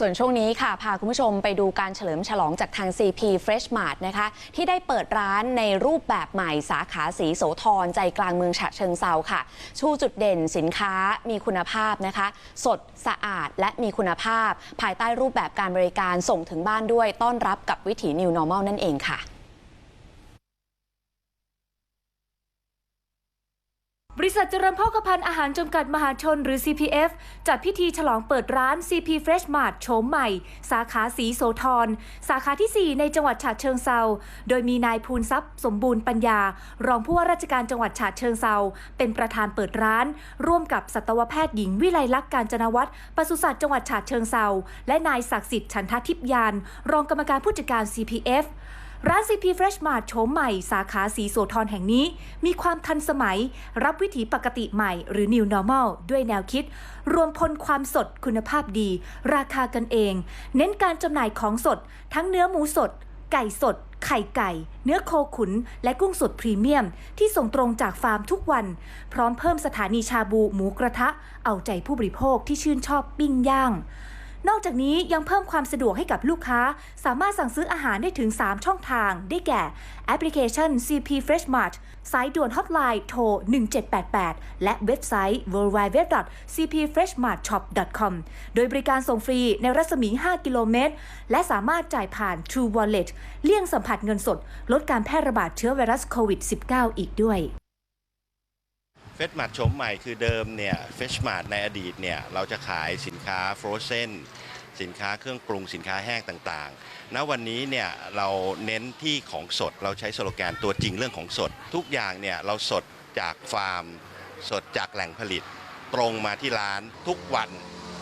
ส่วนช่วงนี้ค่ะ พาคุณผู้ชมไปดูการเฉลิมฉลองจากทาง CP Fresh Mart นะคะ ที่ได้เปิดร้านในรูปแบบใหม่สาขาสีโสธรใจกลางเมืองฉะเชิงเซาค่ะ ชูจุดเด่นสินค้ามีคุณภาพนะคะ สดสะอาดและมีคุณภาพ ภายใต้รูปแบบการบริการส่งถึงบ้านด้วยต้อนรับกับวิถี New Normal นั่นเองค่ะ ริษัทเจริญโภคภัณฑ์อาหารจำกัดมหาชนหรือ CPF จัดพิธีฉลองเปิดร้าน CP Fresh Mart โฉมใหม่ สาขาสีโสธรสาขาที่ 4 ในจังหวัดฉะเชิงเซาโดยมีนายภูนทรัพย์ สมบูรณ์ปัญญา รองผู้ว่าราชการจังหวัดฉะเชิงเซาเป็นประธานเปิดร้าน ร่วมกับสัตวแพทย์หญิงวิไลลักษณ์การจนวัฒน์ปศุสัตว์จังหวัดฉะเชิงเซาและนายศักดิ์สิทธิ์ฉันททิพยาน รองกรรมการผู้จัดการ CPF ร้าน CP Fresh Mart โฉมใหม่สาขาสีโสธรแห่งนี้ มีความทันสมัย รับวิถีปกติใหม่หรือ New Normal ด้วยแนวคิด รวมพลความสดคุณภาพดี ราคากันเอง เน้นการจำหน่ายของสด ทั้งเนื้อหมูสด ไก่สด ไข่ไก่ เนื้อโคขุน และกุ้งสดพรีเมียม ที่ส่งตรงจากฟาร์มทุกวัน พร้อมเพิ่มสถานีชาบูหมูกระทะ เอาใจผู้บริโภคที่ชื่นชอบปิ้งย่าง นอกจากนี้ยังเพิ่มความสะดวกให้กับลูกค้า สามารถสั่งซื้ออาหารได้ถึง 3 ช่องทาง ได้แก่ แอปพลิเคชัน CP Fresh Mart สายด่วนฮอตไลน์โทร 1788 และเว็บไซต์ www.cpfreshmartshop.com โดยบริการส่งฟรีในรัศมี 5 กิโลเมตร และสามารถจ่ายผ่าน True Wallet เลี่ยงสัมผัสเงินสด ลดการแพร่ระบาดเชื้อไวรัสโควิด -19 อีกด้วย เฟสมาร์ทโฉมใหม่คือเดิมเนี่ยเฟสมาร์ทในอดีตเนี่ยเราจะขายสินค้าฟรอเซนสินค้าเครื่องปรุงสินค้าแห้งต่างๆ ณ วันนี้เนี่ยเราเน้นที่ของสดเราใช้สโลแกนตัวจริงเรื่องของสด ทุกอย่างเนี่ยเราสดจากฟาร์ม สดจากแหล่งผลิต ตรงมาที่ร้านทุกวัน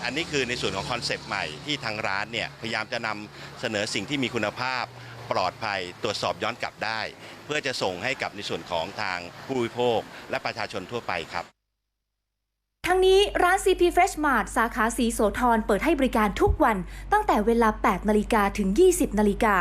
อันนี้คือในส่วนของคอนเซปต์ใหม่ที่ทางร้านเนี่ยพยายามจะนำเสนอสิ่งที่มีคุณภาพ ปลอดภัยตรวจสอบย้อนกลับได้ เพื่อจะส่งให้กับในส่วนของทางผู้บริโภคและประชาชนทั่วไปครับ ทั้งนี้ร้าน CP Fresh Mart สาขาสีโสธรเปิดให้บริการทุกวันตั้งแต่เวลา 8 นาฬิกาถึง 20 นาฬิกา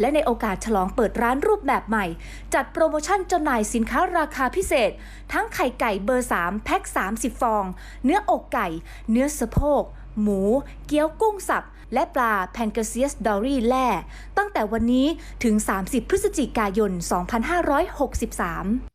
และในโอกาสฉลองเปิดร้านรูปแบบใหม่ จัดโปรโมชั่นจำหน่ายสินค้าราคาพิเศษ ทั้งไข่ไก่เบอร์ 3 แพ็ค 30 ฟอง เนื้ออกไก่ เนื้อสะโพก หมู เกี๊ยวกุ้งสับ และปลาแพนเกเซียสดอรี่แล่ตั้งแต่วันนี้ถึง 30 พฤศจิกายน 2563